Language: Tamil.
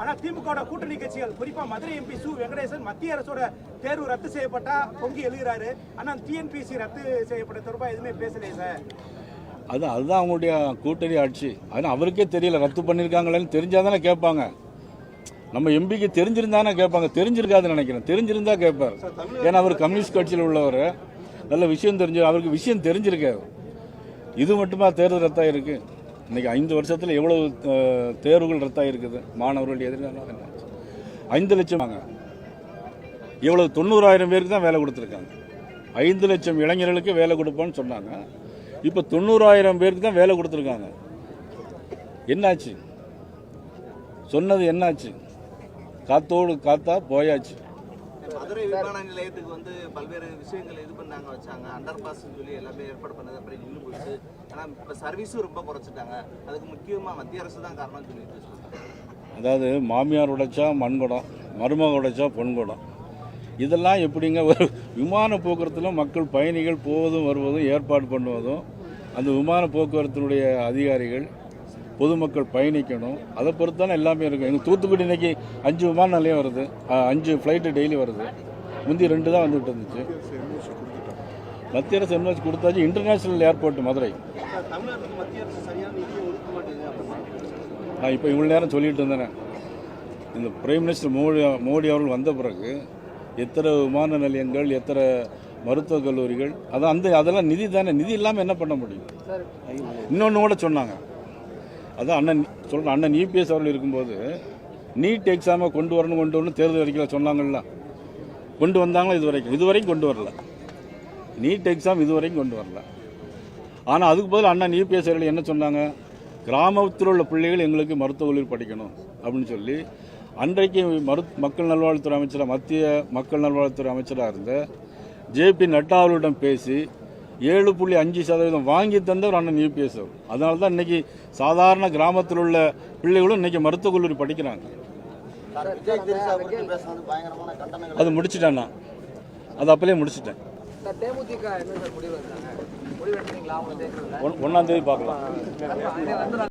ஆனா திமுக கூட்டணி கட்சிகள் குறிப்பா மதுரை எம்பி சு வெங்கடேசன் மத்திய அரசோட தேர்வு ரத்து செய்யப்பட்டா பொங்கி எழுகிறாரு. ஆனா டிஎன்பிசி ரத்து செய்யப்பட்ட தொடர்பா எதுவுமே பேசலையே சார். அது அதுதான் அவங்களுடைய கூட்டணி ஆட்சி. ஆனால் அவருக்கே தெரியல ரத்து பண்ணியிருக்காங்களேன்னு தெரிஞ்சாதானே கேட்பாங்க. நம்ம எம்பிக்கு தெரிஞ்சிருந்தானே கேட்பாங்க. தெரிஞ்சிருக்காதுன்னு நினைக்கிறேன். தெரிஞ்சிருந்தா கேட்பார். ஏன்னா அவர் கம்யூனிஸ்ட் கட்சியில் உள்ளவர். நல்ல விஷயம் தெரிஞ்சு அவருக்கு விஷயம் தெரிஞ்சிருக்காது இது மட்டுமா தேர்தல் ரத்தா இருக்கு இன்றைக்கி ஐந்து வருஷத்தில் எவ்வளவு தேர்வுகள் ரத்தாயிருக்குது? மாணவர்கள் எதிர்காலம் ஐந்து லட்சம் வாங்க. எவ்வளவு? தொண்ணூறாயிரம் பேருக்கு தான் வேலை கொடுத்துருக்காங்க. ஐந்து லட்சம் இளைஞர்களுக்கு வேலை கொடுப்போன்னு சொன்னாங்க. இப்போ தொண்ணூறாயிரம் பேருக்கு தான் வேலை கொடுத்துருக்காங்க. என்னாச்சு? சொன்னது என்னாச்சு? காத்தோடு காத்தா போயாச்சு. மதுரை விமான நிலையத்துக்கு வந்து பல்வேறு விஷயங்கள் இது பண்ணாங்க வச்சாங்க. அண்டர் பாஸ் சொல்லி எல்லாமே ஏற்பாடு பண்ணது அப்படி நின்று போச்சு. ஆனால் இப்போ சர்வீஸும் ரொம்ப குறைச்சிட்டாங்க. அதுக்கு முக்கியமாக மத்திய அரசு தான் காரணம்னு சொல்லிட்டு அதாவது மாமியார் உடைச்சா மண்குடம் மருமக உடைச்சா பொன்குடம் இதெல்லாம் எப்படிங்க ஒரு விமான போக்குவரத்தில் மக்கள் பயணிகள் போவதும் வருவதும் ஏற்பாடு பண்ணுவதும் அந்த விமான போக்குவரத்தினுடைய அதிகாரிகள் பொதுமக்கள் பயணிக்கணும். அதை பொறுத்து தானே எல்லாமே இருக்கும் எங்கள் தூத்துக்குடி இன்னைக்கு அஞ்சு விமான நிலையம் வருது அஞ்சு ஃப்ளைட்டு டெய்லி வருது. முந்தி ரெண்டு தான் வந்துட்டு இருந்துச்சு. மத்திய அரசு என்ன கொடுத்தாச்சு. International airport Madurai. நான் இப்போ இவ்வளோ நேரம் சொல்லிட்டு இருந்தேனே. இந்த பிரைம் மினிஸ்டர் மோடி மோடி அவர்கள் வந்த பிறகு எத்தனை விமான நிலையங்கள் எத்தனை மருத்துவக் கல்லூரிகள் அதான் அந்த அதெல்லாம் நிதி தானே. நிதி இல்லாமல் என்ன பண்ண முடியும்? இன்னொன்று கூட சொன்னாங்க. அதான் அண்ணன் சொல்கிறேன் அண்ணன் இபிஎஸ் அவர்கள் இருக்கும்போது நீட் எக்ஸாமை கொண்டு வரணும் கொண்டு வரணும் தேர்தல் அறிக்கையில் சொன்னாங்கல்ல. கொண்டு வந்தாங்களா இது வரைக்கும் இது வரைக்கும் கொண்டு வரல. நீட் எக்ஸாம் இது வரைக்கும் கொண்டு வரல. ஆனால் அதுக்கு பதில் அண்ணன் இபிஎஸ் அவர்கள் என்ன சொன்னாங்க? கிராமத்தில் உள்ள பிள்ளைகள் எங்களுக்கு மருத்துவ கல்லூரி படிக்கணும் அப்படின்னு சொல்லி அன்றைக்கு மரு மக்கள் நல்வாழ்வுத்துறை அமைச்சராக மத்திய மக்கள் நல்வாழ்வுத்துறை அமைச்சராக இருந்த ஜேபி நட்டா அவர்களிடம் பேசி ஏழு புள்ளி அஞ்சு சதவீதம் வாங்கி தந்தவர் அண்ணன் யூபிஎஸ் அவர். அதனால தான் இன்னைக்கு சாதாரண கிராமத்தில் உள்ள பிள்ளைகளும் இன்னைக்கு மருத்துவக் கல்லூரி படிக்கிறாங்க. அது முடிச்சிட்டேன் நான். அது அப்பலே முடிச்சிட்டேன். சார் தேமுதிக என்ன சார் முடிவு எடுத்தாங்க? முடிவு எடுத்தீங்களா அவங்க சேர்க்கறதுல ஒன் ஒன்றாந்தேதி பார்க்கலாம்.